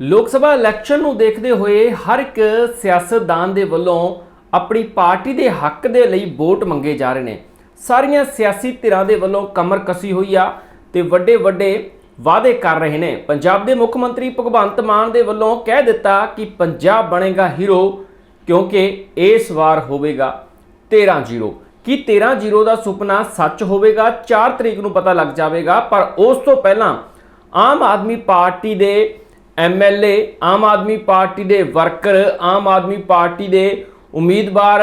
ਲੋਕ ਸਭਾ ਇਲੈਕਸ਼ਨ ਨੂੰ ਦੇਖਦੇ ਹੋਏ ਹਰ ਇੱਕ ਸਿਆਸਤਦਾਨ ਦੇ ਵੱਲੋਂ ਆਪਣੀ ਪਾਰਟੀ ਦੇ ਹੱਕ ਦੇ ਲਈ ਵੋਟ ਮੰਗੇ ਜਾ ਰਹੇ ਨੇ। ਸਾਰੀਆਂ ਸਿਆਸੀ ਧਿਰਾਂ ਦੇ ਵੱਲੋਂ ਕਮਰ ਕਸੀ ਹੋਈ ਆ ਤੇ ਵੱਡੇ ਵੱਡੇ ਵਾਅਦੇ ਕਰ ਰਹੇ ਨੇ। ਪੰਜਾਬ ਦੇ ਮੁੱਖ ਮੰਤਰੀ ਭਗਵੰਤ ਮਾਨ ਦੇ ਵੱਲੋਂ ਕਹਿ ਦਿੱਤਾ ਕਿ ਪੰਜਾਬ ਬਣੇਗਾ ਹੀਰੋ ਕਿਉਂਕਿ ਇਸ ਵਾਰ ਹੋਵੇਗਾ 13-0 ਕੀ 13-0 ਦਾ ਸੁਪਨਾ ਸੱਚ ਹੋਵੇਗਾ? 4 ਤਰੀਕ ਨੂੰ ਪਤਾ ਲੱਗ ਜਾਵੇਗਾ, ਪਰ ਉਸ ਤੋਂ ਪਹਿਲਾਂ ਆਮ ਆਦਮੀ ਪਾਰਟੀ ਦੇ ਐਮਐਲਏ ਆਮ ਆਦਮੀ ਪਾਰਟੀ ਦੇ ਵਰਕਰ, ਆਮ ਆਦਮੀ ਪਾਰਟੀ ਦੇ ਉਮੀਦਵਾਰ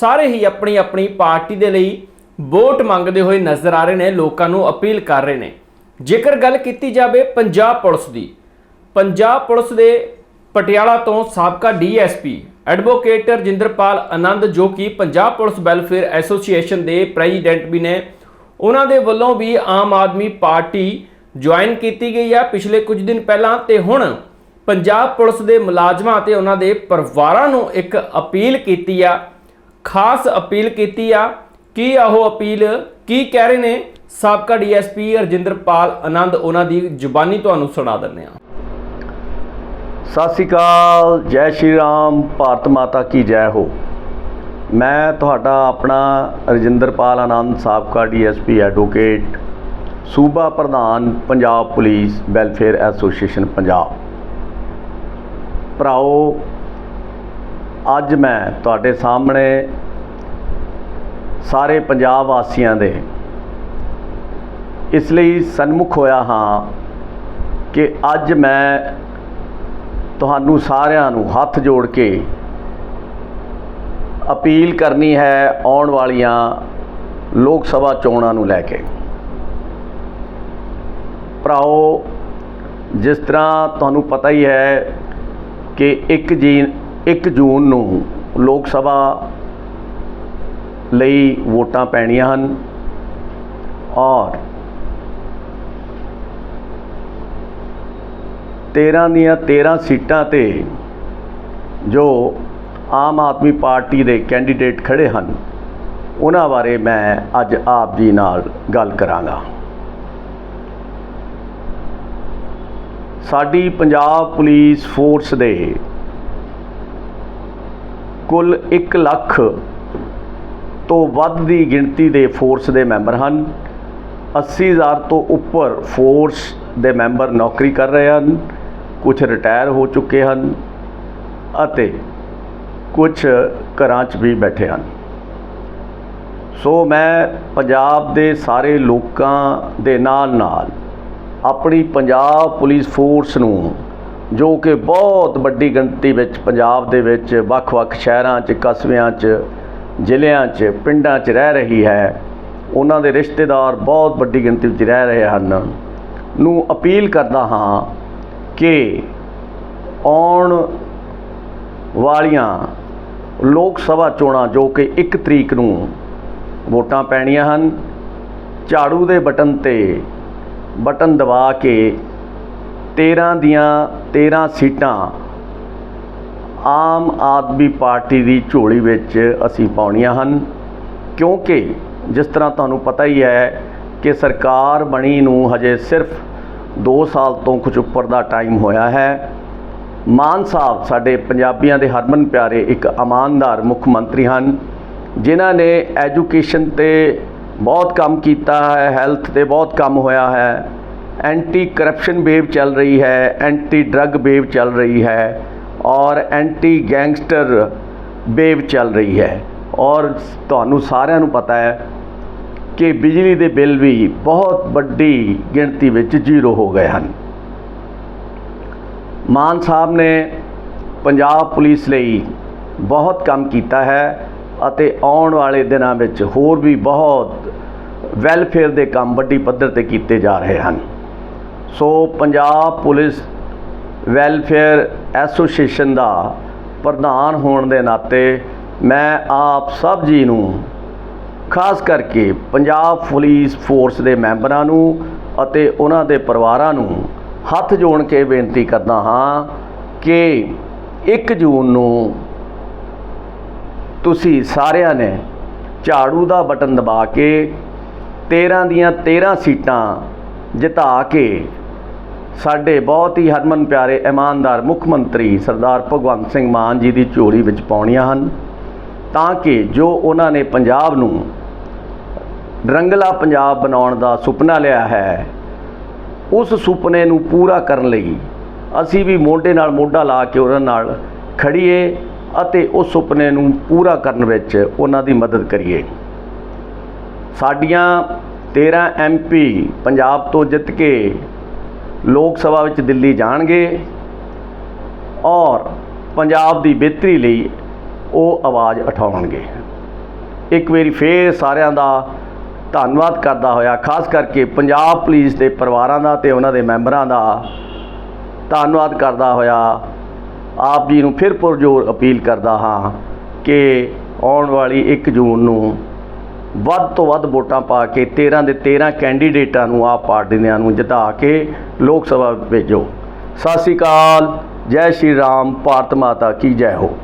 ਸਾਰੇ ਹੀ ਆਪਣੀ ਆਪਣੀ ਪਾਰਟੀ ਦੇ ਲਈ ਵੋਟ ਮੰਗਦੇ ਹੋਏ ਨਜ਼ਰ ਆ ਰਹੇ ਨੇ, ਲੋਕਾਂ ਨੂੰ ਅਪੀਲ ਕਰ ਰਹੇ ਨੇ। ਜੇਕਰ ਗੱਲ ਕੀਤੀ ਜਾਵੇ ਪੰਜਾਬ ਪੁਲਿਸ ਦੀ, ਪੰਜਾਬ ਪੁਲਿਸ ਦੇ ਪਟਿਆਲਾ ਤੋਂ ਸਾਬਕਾ ਡੀਐਸਪੀ ਐਡਵੋਕੇਟ ਰਜਿੰਦਰਪਾਲ ਆਨੰਦ, ਜੋ ਕਿ ਪੰਜਾਬ ਪੁਲਿਸ ਵੈਲਫੇਅਰ ਐਸੋਸੀਏਸ਼ਨ ਦੇ ਪ੍ਰੈਜ਼ੀਡੈਂਟ ਵੀ ਨੇ, ਉਹਨਾਂ ਦੇ ਵੱਲੋਂ ਵੀ ਆਮ ਆਦਮੀ ਪਾਰਟੀ ਜੁਆਇਨ ਕੀਤੀ ਗਈ ਆ ਪਿਛਲੇ ਕੁਝ ਦਿਨ ਪਹਿਲਾਂ ਤੇ ਹੁਣ ਪੰਜਾਬ ਪੁਲਿਸ ਦੇ ਮੁਲਾਜ਼ਮਾਂ ਅਤੇ ਉਹਨਾਂ ਦੇ ਪਰਿਵਾਰਾਂ ਨੂੰ ਇੱਕ ਅਪੀਲ ਕੀਤੀ ਆ। ਖਾਸ ਅਪੀਲ ਕੀਤੀ ਆ। ਕੀ ਆ ਉਹ ਅਪੀਲ ਕੀ ਕਹਿ ਰਹੇ ਨੇ? ਸਾਬਕਾ ਡੀਐਸਪੀ ਰਜਿੰਦਰਪਾਲ ਆਨੰਦ, ਉਹਨਾਂ ਦੀ ਜ਼ੁਬਾਨੀ ਤੁਹਾਨੂੰ ਸੁਣਾ ਦਿੰਦੇ ਆ ਸਤਿ ਸ਼੍ਰੀ ਅਕਾਲ, ਜੈ ਸ਼੍ਰੀ ਰਾਮ, ਭਾਰਤ ਮਾਤਾ ਕੀ ਜੈ ਹੋ। ਮੈਂ ਤੁਹਾਡਾ ਆਪਣਾ ਰਜਿੰਦਰਪਾਲ ਆਨੰਦ, ਸਾਬਕਾ ਡੀਐਸਪੀ ਐਡਵੋਕੇਟ ਸੂਬਾ ਪ੍ਰਧਾਨ Punjab police welfare association Punjab. ਭਰਾਓ, ਅੱਜ ਮੈਂ ਤੁਹਾਡੇ ਸਾਹਮਣੇ ਸਾਰੇ ਪੰਜਾਬ ਵਾਸੀਆਂ ਦੇ ਇਸ ਲਈ ਸਨਮੁਖ ਹੋਇਆ ਹਾਂ ਕਿ ਅੱਜ ਮੈਂ ਤੁਹਾਨੂੰ ਸਾਰਿਆਂ ਨੂੰ ਹੱਥ ਜੋੜ ਕੇ ਅਪੀਲ ਕਰਨੀ ਹੈ ਆਉਣ ਵਾਲੀਆਂ ਲੋਕ ਸਭਾ ਚੋਣਾਂ ਨੂੰ ਲੈ ਕੇ। ਭਰਾਓ, ਜਿਸ ਤਰ੍ਹਾਂ ਤੁਹਾਨੂੰ ਪਤਾ ਹੀ ਹੈ ਕਿ 1 ਜੀ 1 ਜੂਨ ਨੂੰ ਲੋਕ ਸਭਾ ਲਈ ਵੋਟਾਂ ਪੈਣੀਆਂ ਹਨ ਔਰ 13 ਦੀਆਂ 13 ਸੀਟਾਂ ਤੇ ਜੋ ਆਮ ਆਦਮੀ ਪਾਰਟੀ ਦੇ ਕੈਂਡੀਡੇਟ ਖੜੇ ਹਨ, ਉਹਨਾਂ ਬਾਰੇ ਮੈਂ ਅੱਜ ਆਪ ਜੀ ਨਾਲ ਗੱਲ ਕਰਾਂਗਾ। ਸਾਡੀ ਪੰਜਾਬ ਪੁਲਿਸ ਫੋਰਸ ਦੇ ਕੁੱਲ 1 ਲੱਖ ਤੋਂ ਵੱਧ ਦੀ ਗਿਣਤੀ ਦੇ ਫੋਰਸ ਦੇ ਮੈਂਬਰ ਹਨ। 80000 ਤੋਂ ਉੱਪਰ ਫੋਰਸ ਦੇ ਮੈਂਬਰ ਨੌਕਰੀ ਕਰ ਰਹੇ ਹਨ। ਕੁਝ ਰਿਟਾਇਰ ਹੋ ਚੁੱਕੇ ਹਨ ਅਤੇ ਕੁਝ ਘਰਾਂ 'ਚ ਵੀ ਬੈਠੇ ਹਨ। ਸੋ ਮੈਂ ਪੰਜਾਬ ਦੇ ਸਾਰੇ ਲੋਕਾਂ ਦੇ ਨਾਲ ਨਾਲ ਆਪਣੀ ਪੰਜਾਬ ਪੁਲਿਸ ਫੋਰਸ ਨੂੰ, ਜੋ ਕਿ ਬਹੁਤ ਵੱਡੀ ਗਿਣਤੀ ਵਿੱਚ ਪੰਜਾਬ ਦੇ ਵਿੱਚ ਵੱਖ-ਵੱਖ ਸ਼ਹਿਰਾਂ 'ਚ, ਕਸਬਿਆਂ 'ਚ, ਜ਼ਿਲ੍ਹਿਆਂ 'ਚ, ਪਿੰਡਾਂ 'ਚ ਰਹਿ ਰਹੀ ਹੈ, ਉਹਨਾਂ ਦੇ ਰਿਸ਼ਤੇਦਾਰ ਬਹੁਤ ਵੱਡੀ ਗਿਣਤੀ ਵਿੱਚ ਰਹਿ ਰਹੇ ਹਨ। ਨੂੰ ਅਪੀਲ ਕਰਦਾ ਹਾਂ ਕਿ ਆਉਣ ਵਾਲੀਆਂ ਲੋਕ ਸਭਾ ਚੋਣਾਂ, ਜੋ ਕਿ 1 ਤਰੀਕ ਨੂੰ ਵੋਟਾਂ ਪੈਣੀਆਂ ਹਨ, ਝਾੜੂ ਦੇ ਬਟਨ ਤੇ ਬਟਨ ਦਬਾ ਕੇ 13 ਦੀਆਂ 13 ਸੀਟਾਂ ਆਮ ਆਦਮੀ ਪਾਰਟੀ ਦੀ ਝੋਲੀ ਵਿੱਚ ਅਸੀਂ ਪਾਉਣੀਆਂ ਹਨ। ਕਿਉਂਕਿ ਜਿਸ ਤਰ੍ਹਾਂ ਤੁਹਾਨੂੰ ਪਤਾ ਹੀ ਹੈ ਕਿ ਸਰਕਾਰ ਬਣੀ ਨੂੰ ਹਜੇ ਸਿਰਫ 2 ਸਾਲ ਤੋਂ ਕੁਝ ਉੱਪਰ ਦਾ ਟਾਈਮ ਹੋਇਆ ਹੈ। ਮਾਨ ਸਾਹਿਬ ਸਾਡੇ ਪੰਜਾਬੀਆਂ ਦੇ ਹਰਮਨ ਪਿਆਰੇ ਇੱਕ ਇਮਾਨਦਾਰ ਮੁੱਖ ਮੰਤਰੀ ਹਨ, ਜਿਨ੍ਹਾਂ ਨੇ ਐਜੂਕੇਸ਼ਨ ਤੇ ਬਹੁਤ ਕੰਮ ਕੀਤਾ ਹੈ ਹੈਲਥ ਤੇ ਬਹੁਤ ਕੰਮ ਹੋਇਆ ਹੈ। ਐਂਟੀ ਕਰਪਸ਼ਨ ਵੇਵ ਚੱਲ ਰਹੀ ਹੈ ਐਂਟੀ ਡਰੱਗ ਵੇਵ ਚੱਲ ਰਹੀ ਹੈ ਔਰ ਐਂਟੀ ਗੈਂਗਸਟਰ ਵੇਵ ਚੱਲ ਰਹੀ ਹੈ। ਔਰ ਤੁਹਾਨੂੰ ਸਾਰਿਆਂ ਨੂੰ ਪਤਾ ਹੈ ਕਿ ਬਿਜਲੀ ਦੇ ਬਿੱਲ ਵੀ ਬਹੁਤ ਵੱਡੀ ਗਿਣਤੀ ਵਿੱਚ ਜ਼ੀਰੋ ਹੋ ਗਏ ਹਨ। ਮਾਨ ਸਾਹਿਬ ਨੇ ਪੰਜਾਬ ਪੁਲਿਸ ਲਈ ਬਹੁਤ ਕੰਮ ਕੀਤਾ ਹੈ। ਅਤੇ ਆਉਣ ਵਾਲੇ ਦਿਨਾਂ ਵਿੱਚ ਹੋਰ ਵੀ ਬਹੁਤ ਵੈਲਫੇਅਰ ਦੇ ਕੰਮ ਵੱਡੀ ਪੱਧਰ ਤੇ ਕੀਤੇ ਜਾ ਰਹੇ ਹਨ। So Punjab police welfare association ਦਾ ਪ੍ਰਧਾਨ ਹੋਣ ਦੇ ਨਾਤੇ ਮੈਂ ਆਪ ਸਭ ਜੀ ਨੂੰ ਖਾਸ ਕਰਕੇ ਪੰਜਾਬ ਪੁਲਿਸ ਫੋਰਸ ਦੇ ਮੈਂਬਰਾਂ ਨੂੰ ਅਤੇ ਉਹਨਾਂ ਦੇ ਪਰਿਵਾਰਾਂ ਨੂੰ ਹੱਥ ਜੋੜ ਕੇ ਬੇਨਤੀ ਕਰਦਾ ਹਾਂ ਕਿ 1 ਜੂਨ ਨੂੰ ਤੁਸੀਂ ਸਾਰਿਆਂ ਨੇ ਝਾੜੂ ਦਾ ਬਟਨ ਦਬਾ ਕੇ 13 ਦੀਆਂ 13 ਸੀਟਾਂ ਜਿਤਾ ਕੇ ਸਾਡੇ ਬਹੁਤ ਹੀ ਹਰਮਨ ਪਿਆਰੇ ਇਮਾਨਦਾਰ ਮੁੱਖ ਮੰਤਰੀ ਸਰਦਾਰ ਭਗਵੰਤ ਸਿੰਘ ਮਾਨ ਜੀ ਦੀ ਝੋਲੀ ਵਿੱਚ ਪਾਉਣੀਆਂ ਹਨ, ਤਾਂ ਕਿ ਜੋ ਉਹਨਾਂ ਨੇ ਪੰਜਾਬ ਨੂੰ ਰੰਗਲਾ ਪੰਜਾਬ ਬਣਾਉਣ ਦਾ ਸੁਪਨਾ ਲਿਆ ਹੈ, ਉਸ ਸੁਪਨੇ ਨੂੰ ਪੂਰਾ ਕਰਨ ਲਈ ਅਸੀਂ ਵੀ ਮੋਢੇ ਨਾਲ ਮੋਢਾ ਲਾ ਕੇ ਉਹਨਾਂ ਨਾਲ ਖੜੀਏ ਅਤੇ ਉਸ ਸੁਪਨੇ ਨੂੰ ਪੂਰਾ ਕਰਨ ਵਿੱਚ ਉਹਨਾਂ ਦੀ ਮਦਦ ਕਰੀਏ। ਸਾਡੀਆਂ 13 ਐਮਪੀ ਪੰਜਾਬ ਤੋਂ ਜਿੱਤ ਕੇ ਲੋਕ ਸਭਾ ਵਿੱਚ ਦਿੱਲੀ ਜਾਣਗੇ ਔਰ ਪੰਜਾਬ ਦੀ ਬਿਹਤਰੀ ਲਈ ਉਹ ਆਵਾਜ਼ ਉਠਾਉਣਗੇ। ਇੱਕ ਵਾਰੀ ਫੇਰ ਸਾਰਿਆਂ ਦਾ ਧੰਨਵਾਦ ਕਰਦਾ ਹੋਇਆ, ਖਾਸ ਕਰਕੇ ਪੰਜਾਬ ਪੁਲਿਸ ਦੇ ਪਰਿਵਾਰਾਂ ਦਾ ਤੇ ਉਹਨਾਂ ਦੇ ਮੈਂਬਰਾਂ ਦਾ ਧੰਨਵਾਦ ਕਰਦਾ ਹੋਇਆ। ਆਪ ਜੀ ਨੂੰ ਫਿਰ ਪੁਰਜੋਰ ਅਪੀਲ ਕਰਦਾ ਹਾਂ ਕਿ ਆਉਣ ਵਾਲੀ 1 ਜੂਨ ਨੂੰ ਵੱਧ ਤੋਂ ਵੱਧ ਵੋਟਾਂ ਪਾ ਕੇ 13 ਦੇ 13 ਕੈਂਡੀਡੇਟਾਂ ਨੂੰ ਆਪ ਪਾਰਟੀ ਦਿਆਂ ਨੂੰ ਜਿਤਾ ਕੇ ਲੋਕ ਸਭਾ ਭੇਜੋ। ਸਤਿ ਸ਼੍ਰੀ ਅਕਾਲ, ਜੈ ਸ਼੍ਰੀ ਰਾਮ, ਭਾਰਤ ਮਾਤਾ ਕੀ ਜੈ ਹੋ।